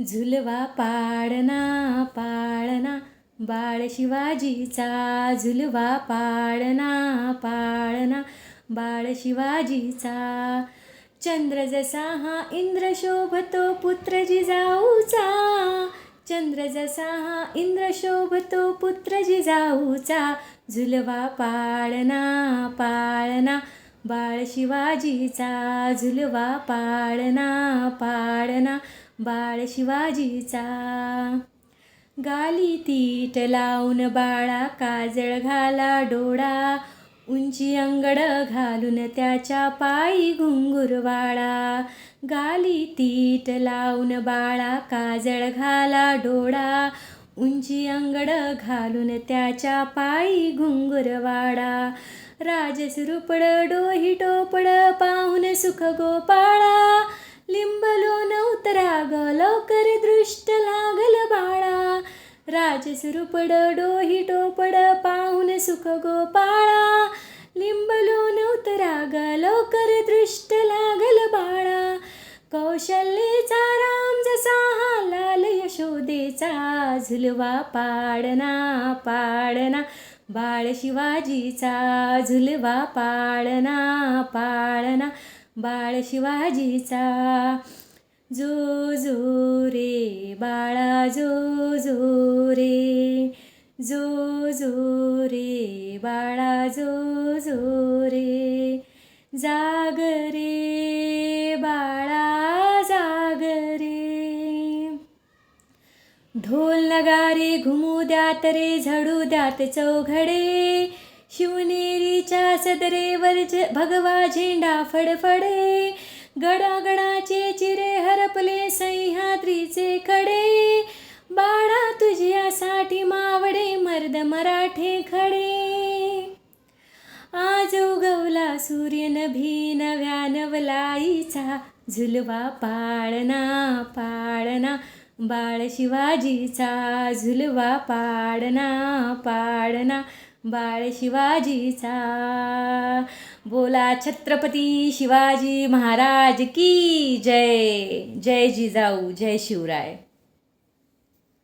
झुलवा पाडना पाळणा. बाळ शिवाजीचा झुलवा पाडना पाळणा. बाळ शिवाजीचा चंद्र जसा हा इंद्र शोभतो पुत्र जिजाऊचा चंद्र जसा हा इंद्र शोभतो पुत्र जिजाऊचा झुलवा पाळणा पाळणा. बाळ शिवाजीचा झुलवा पाळणा पाळणा. बाळ शिवाजीचा. गाली तीट लावून बाळा काजळ घाला डोळा. उंची अंगड घालून त्याच्या पायी घुंगूर वाळा. गाली तीट लावून बाळा काजळ घाला डोळा. उंची अंगड घालून त्याच्या पायी घुंगूर वाडा राजसुरुपड डोही टोपड पाहून सुख गोपाळा. लिंबलो नवतरा लवकर दृष्ट लागल बाळा. राजसुरुपड डोही टोपड पाहून सुख गोपाळा. लिंबलोन नवतरा लवकर दृष्ट लागल बाळा कौशल्येचा राम जसा हा लाल यशोदेचा. झुलवा पाडना पाडना. बाळ शिवाजीचा झुलवा पाळणा पाळणा बाळ शिवाजीचा. जो जो रे बाळा जो जो रे जो जो रे बाळा जो जो रे जाग रे बाळा जाग रे. ढोल नगारे घुमू द्यात रे झडू द्यात चौघडे शिवनेरीच्या सदरेवर भगवा झेंडा फडफडे. गडागडाचे चिरे हरपले सह्याद्रीचे खडे. बाळा तुझ्यासाठी मावडे मर्द मराठे खडे. आज उगवला सूर्य नभी नव्या नवलाईचा झुलवा पाळणा पाळणा. बाळ शिवाजीचा झुलवा पाळणा पाळणा. बाळ शिवाजीचा. बोला छत्रपती शिवाजी महाराज की जय जय जिजाऊ जय शिवराय.